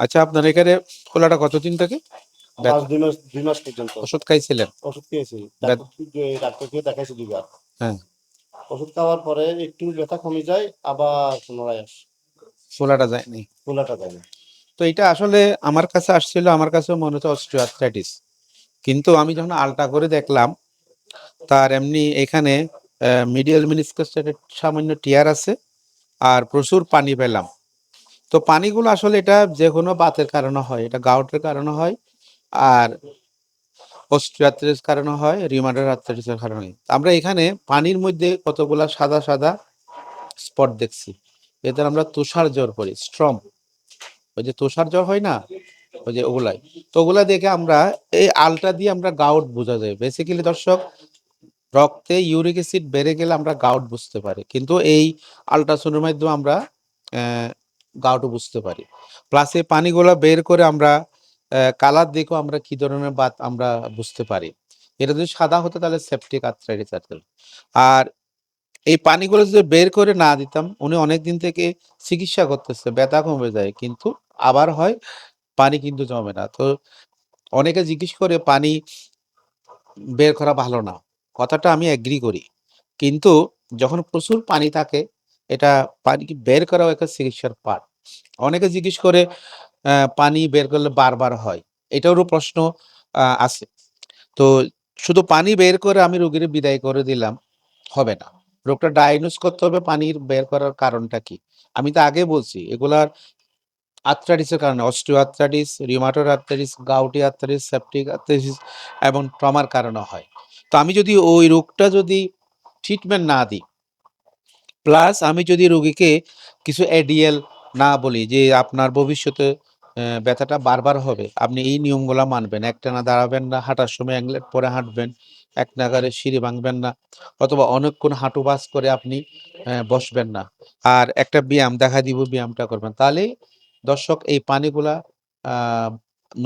আচ্ছা আপনার এখানে খোলাটা কতদিন থেকে? ব্যথা- পাঁচ দুই মাস দুই মাস পর্যন্ত। ওষুধ খাইছিলেন? ওষুধ খেয়েছি। ডাক্তারকে দেখাইছি দুইবার। হ্যাঁ। ওষুধ খাওয়ার পরে একটু ব্যথা কমে যায় আবার পুনরায় আসে। খোলাটা যায়নি? খোলাটা যায় না তো এটা আসলে আমার কাছে আসছিল আমার কাছে মনে হচ্ছে অস্ট্রিওআর্থ্রাইটিস কিন্তু আমি যখন আলটা করে দেখলাম তার এমনি এখানে মিডিয়াল মিনিস্কাসের সামান্য টিয়ার আছে আর প্রচুর পানি পেলাম। তো পানিগুলো আসলে এটা যে কোনো বাতের কারণে হয়, এটা গাউটের কারণে হয় আর অস্ট্রিওআর্থ্রাইটিস কারণে হয় রিমাটার আর্থ্রাইটিসের কারণে। আমরা এখানে পানির মধ্যে কতগুলা সাদা সাদা স্পট দেখছি। এদের আমরা তুষার জ্বর করি স্ট্রম। ওই যে তুষার জ্বর হয় না? ওই যে ওগুলাই। তো ওগুলা দেখে আমরা এই আলটা দিয়ে আমরা গাউট বোঝা যায়। বেসিক্যালি দর্শক, রক্তে ইউরিক অ্যাসিড বেড়ে গেলে আমরা গাউট বুঝতে পারি। কিন্তু এই আলট্রাসাউন্ডের মাধ্যমে আমরা গাউটও বুঝতে পারি। প্লাস এই পানিগুলো বের করে আমরা কালার দেখেও আমরা কি ধরনের বাত আমরা বুঝতে পারি। এটা যদি সাদা হতো তাহলে সেপটিক আর্থ্রাইটিস আর এই পানিগুলো যদি বের করে না দিতাম, উনি অনেক দিন থেকে চিকিৎসা করতেছে, ব্যথা কমে যায়, কিন্তু আবার হয়, পানি কিন্তু জমে না। তো অনেকে জিজ্ঞেস করে পানি বের করা ভালো না। কথাটা আমি এগ্রি করি। কিন্তু যখন প্রচুর পানি থাকে এটা পানি বের করাও একটা চিকিৎসার পার্ট অনেকে জিজ্ঞেস করে পানি বের করলে বারবার হয়। এটারও প্রশ্ন আছে। তো শুধু পানি বের করে আমি রোগীর বিদায় করে দিলাম, হবে না। রোগটা ডায়াগনোস করতে হবে পানির বের করার কারণটা কি? আমি তো আগে বলছি, এগুলার আর্থ্রাইটিসের কারণে osteo arthritis rheumatoid arthritis gouty arthritis septic arthritis এবং ট্রমার কারণে হয়। তো আমি যদি ওই রোগটা যদি ট্রিটমেন্ট না দিই প্লাস আমি যদি রোগীকে কিছু এডিএল না বলি যে আপনার ভবিষ্যতে ব্যথাটা বারবার হবে, আপনি এই নিয়মগুলো মানবেন। একটানা দাঁড়াবেন না, হাঁটার সময় অ্যাংলেট পরে হাঁটবেন, এক নাগারে সিঁড়ি ভাঙবেন না, অথবা অনেকক্ষণ হাঁটু বাস করে আপনি বসবেন না। আর একটা ব্যায়াম, দেখা দিব ব্যায়ামটা করবেন। তাহলে দর্শক, এই পানিগুলা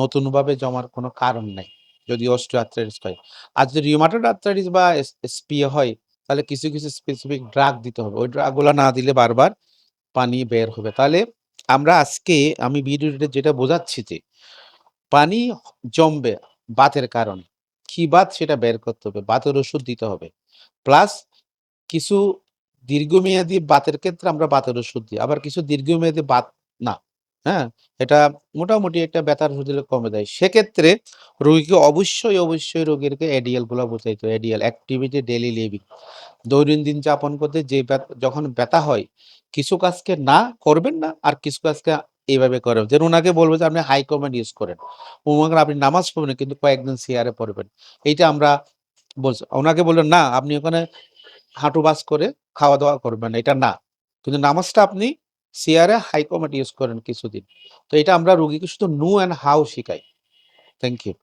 নতুনভাবে জমার কোনো কারণ নেই, যদি অস্ট্রিওআর্থ্রাইটিস হয়। আর যদি রিউমাটয়েড আর্থ্রাইটিস বা স্পিয়ে হয় তাহলে কিছু কিছু স্পেসিফিক ড্রাগ দিতে হবে। ওই ড্রাগগুলো না দিলে বারবার পানি বের হবে। তাহলে আমরা আজকে আমি ভিডিওতে যেটা বোঝাচ্ছি যে পানি জমবে বাতের কারণে। কি বাত? সেটা বের করতে হবে। বাতের ওষুধ দিতে হবে। প্লাস কিছু দীর্ঘমেয়াদী বাতের ক্ষেত্রে আমরা বাতের ওষুধ দিই। আবার কিছু দীর্ঘমেয়াদী বাত হ্যাঁ? এটা মোটামুটি একটা ব্যথার দিলে কমে দেয়। সেক্ষেত্রে রোগীকে অবশ্যই অবশ্যই রোগীকে এডিএলগুলো বোঝাইতো এডিএল, অ্যাক্টিভিটি ডেলি লিভিং। দৈনন্দিন যাপন করতে যে যখন ব্যথা হয়, কিছু কাজকে না করবেন না আর কিছু কাজকে এইভাবে করেন। যেন ওনাকে বলব যে, আপনি হাই কমান্ড ইউজ করেন। ওনাকে আপনি নামাজ পড়বেন, কিন্তু কয়েকদিন সিয়ারে পড়বেন। এইটা আমরা বলছি। ওনাকে বললেন না, আপনি ওখানে হাঁটু বাস করে খাওয়া দাওয়া করবেন এটা না। কিন্তু নামাজটা আপনি সিয়ারে হাই ইউজ করেন কিছুদিন। তো এটা আমরা রুগীকে শুধু নু অ্যান্ড হাউ শিখাই। Thank you